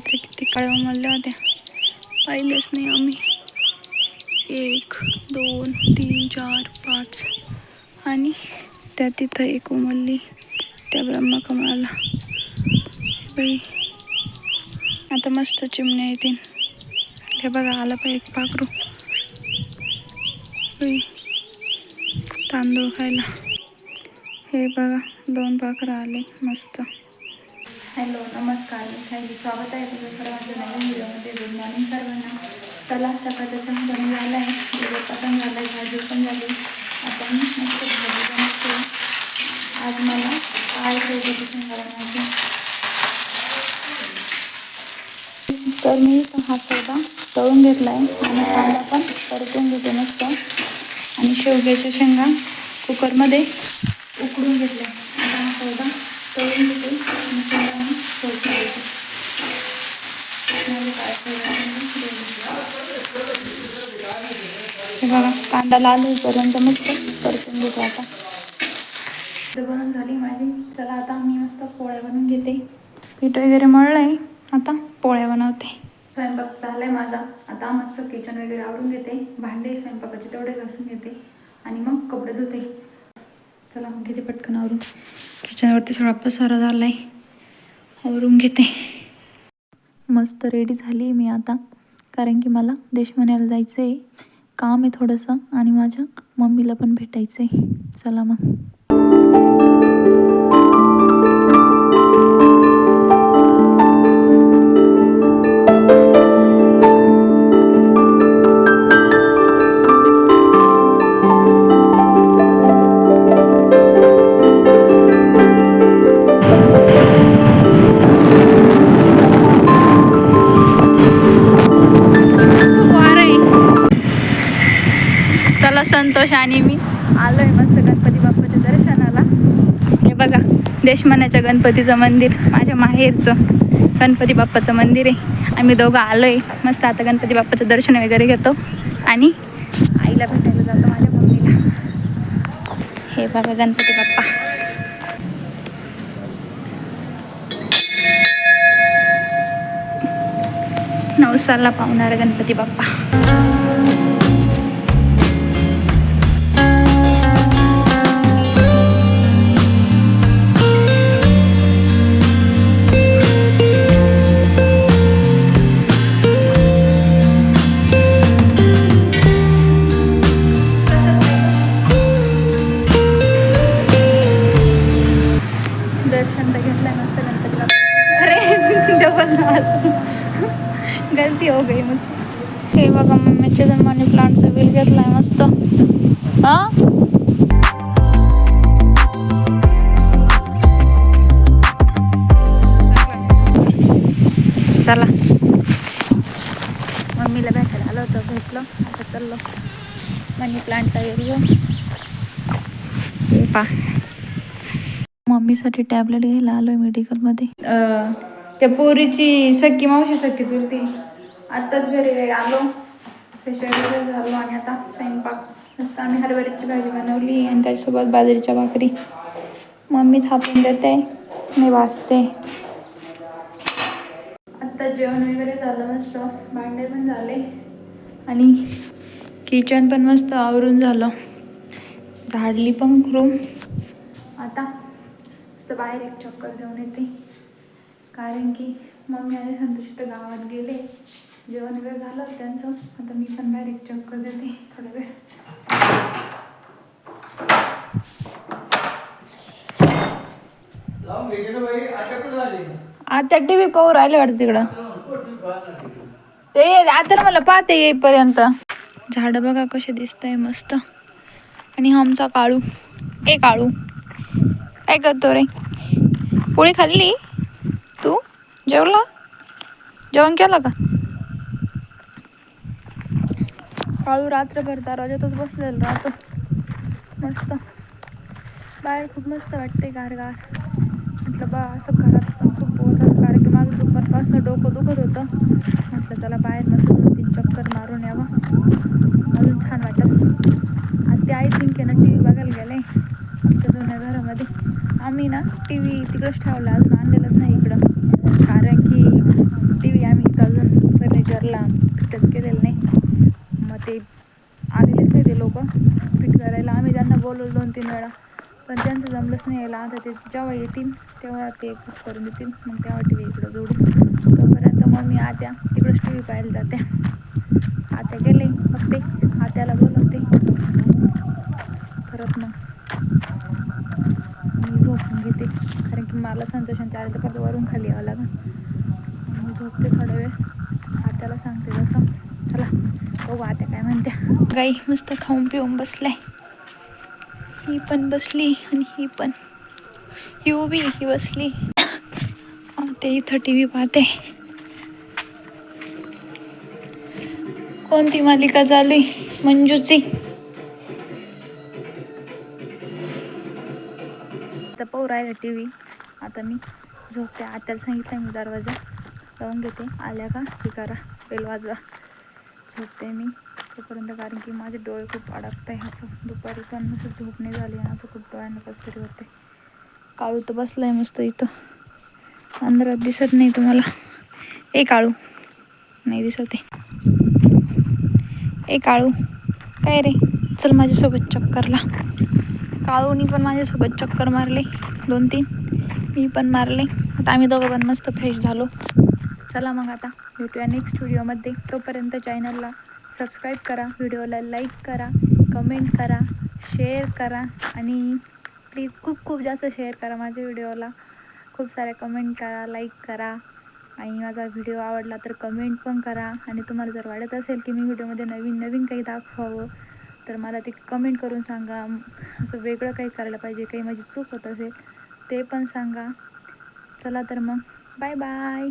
रात्री किती काळ्या उमरल्या होत्या पाहिलेच नाही आम्ही. एक दोन तीन चार पाच. आणि त्या तिथं एक उमरली त्या ब्रह्मकमळाला बाई आता मस्त चिमण्या येतील. हे बघा आलं पाहिजे एक पाखरू. बाई तांदूळ खायला. हे बघा दोन पाखरं आले मस्त. हॅलो नमस्कार. मी सायली. स्वागत आहे तुझं सर्वांचं नवीन व्हिडिओमध्ये. गुड मॉर्निंग सर्वांना. चला सकाळचं पण कमी झालं आहे. दिवस पण झालं आहे. भाजी पण झाली. आता मी मस्त भाजी आज मला काय ठेवते शेंगाळण्याची तर मी हा सौदा तळून घेतला आहे आणि कांदा पण परतून घेतो मस्त. आणि शेवग्याच्या शेंगा कुकरमध्ये उकडून घेतल्या. आता हा सौदा तळून घेते आणि शेंगांना फोडून घेते माझे काय हे बघा कांदा लाल होईपर्यंत मस्त परतून घेतो आता. तर बनवून झाली माझी. चला आता मी मस्त पोळ्या बनवून घेते. पीठ वगैरे मळलं आहे आता पोळ्या बनवते. स्वयंपाक झालाय माझा. आता मस्त किचन वगैरे आवरून घेते. भांडे स्वयंपाकाचे तेवढे घासून घेते. आणि मग कपडे धुते. चला मग घेते पटकन आवरून. किचनवरती सगळा पसारा झाला आहे आवरून घेते. मस्त रेडी झाली मी आता. कारण की मला देशमन्याला जायचं आहे काम आहे थोडंसं आणि माझ्या मम्मीला पण भेटायचं आहे चला मग. संतोष आणि मी आलोय मस्त गणपती बाप्पाच्या दर्शनाला. हे बघा देशमानाच्या गणपतीचं मंदिर माझ्या माहेरचं गणपती बाप्पाचं मंदिर आहे. आम्ही दोघं आलोय. मस्त आता गणपती बाप्पाचं दर्शन वगैरे घेतो. आणि आईला भेटायला जातो माझ्या मम्मीला. हे बघा गणपती बाप्पा. नवसाला पावणारा गणपती बाप्पा. दर्शन तर मस्त गणपती बाप्पा अरे डबल गलती हो गई मुझसे. हे बघा मम्मीच्या जण मनी प्लांटचं बिल घेतलाय मस्त. हा? चला. मम्मीला भेटायला आलो होतं भेटलो. आता चाललो. मनी प्लांटचा एरिया हे पा. मम्मीसाठी टॅबलेट घ्यायला आलोय मेडिकलमध्ये. त्या पोरीची सख्खी मावशी सख्खी चुलती आत्ताच घरी आलो. फ्रेश वगैरे झालो आणि आता स्वयंपाक. मस्त आम्ही हरभऱ्याची भाजी बनवली आणि त्याच्यासोबत बाजरीच्या भाकरी. मम्मी थापून देते. मी वाचते आत्ता जेवण वगैरे झालं मस्त. भांडे पण झाले. आणि किचन पण मस्त आवरून झालं. झाडली पण रूम आता मस्त बाहेर एक चक्कर घेऊन येते. कारण की मम्मी आणि संतोष तर गावात गेले. जेवण वगैरे झालं त्यांचं. आता मी पण बाहेर एक चक्कर देते. थोडा वेळ. आता टी व्ही पाहू राहिले वाटतं तिकडं. ते आता मला पाहते येईपर्यंत. झाडं बघा कसे दिसत आहे मस्त. आणि हा आमचा काळू. ए काळू. काय करतो रे? पोळी खाल्ली? तू? जेवला? जेवण केलं का? काळू रात्रभर दरवाजातच बसलेलं राहतो. मस्त. बाहेर खूप मस्त वाटते गार गार म्हटलं बा असं घरात खूप बोलत कारण की माझं दुपारपासून डोकं दुखत होतं. म्हटलं त्याला बाहेर मस्त दोन तीन चक्कर मारून यावं. अजून छान वाटत. आज ते आई थिंक आहे ना टी व्ही बघायला गेले. आम्ही ना टी व्ही तिकडंच ठेवला अजून आणलेलंच नाही इकडं. कारण की टी व्ही आम्ही कजन फर्निचरला पिक्चर केलेलं नाही. मग ते आलेलेच नाही ते लोक. फिट करायला आम्ही त्यांना बोलवलं दोन तीन वेळा. पण त्यांचं जमलंच नाही यायला. आता ते जेव्हा येतील तेव्हा ते फिट करून देतील. मग तेव्हा टी व्ही इकडं जोडू. तोपर्यंत मग मी आत्या तिकडंच टी व्ही पाहायला जाते आत्या गेले ते आत्याला बोलवते परत मग मी झोपून घेते मला संतोषांचे आले तर परत वरून खाली यावं लागेल. मग मी झोपते थोडा वेळ. आत्याला सांगते तसं चला बघू आत्या काय म्हणत्या गाई मस्त खाऊन पिऊन बसलाय. ही पण बसली आणि ही पण. ही उभी ही बसली. ते इथं टी व्ही पाहते. कोणती मालिका चालू आहे? मंजूची. तर पाहू राहिला टी व्ही. आता मी झोपते. आत्याला सांगितलं मी दरवाजा लावून घेते. आल्या का? हे करा. बेल वाजवा. झोपते मी. तोपर्यंत कारण की माझे डोळे खूप अडकत आहे असं. दुपारी पण असं झोप नाही झाली आणि असं खूप डोळ्यांना कसं तरी होते काळू तर बसलाय मस्त इथं. अंधारात दिसत नाही तुम्हाला. ए काळू. नाही दिसत आहे. ए काळू. काय रे? चल माझ्यासोबत चक्करला काळूनी पण माझ्यासोबत चक्कर मारले. दोन तीन. मी पण मारले. आता आम्ही दोघं पण मस्त फ्रेश झालो. चला मग आता भेटूया नेक्स्ट व्हिडिओमध्ये तोपर्यंत चॅनलला सबस्क्राईब करा व्हिडिओला लाईक करा कमेंट करा शेअर करा आणि प्लीज खूप खूप जास्त शेअर करा माझ्या व्हिडिओला खूप साऱ्या कमेंट करा लाईक करा आणि माझा व्हिडिओ आवडला तर कमेंट पण करा. आणि तुम्हाला जर वाटत असेल की मी व्हिडिओमध्ये नवीन नवीन काही दाखवावं तर मला ते कमेंट करून सांगा. असं वेगळं काही करायला पाहिजे काही माझी चूक होत असेल ते पण सांगा. चला तर मग. Bye bye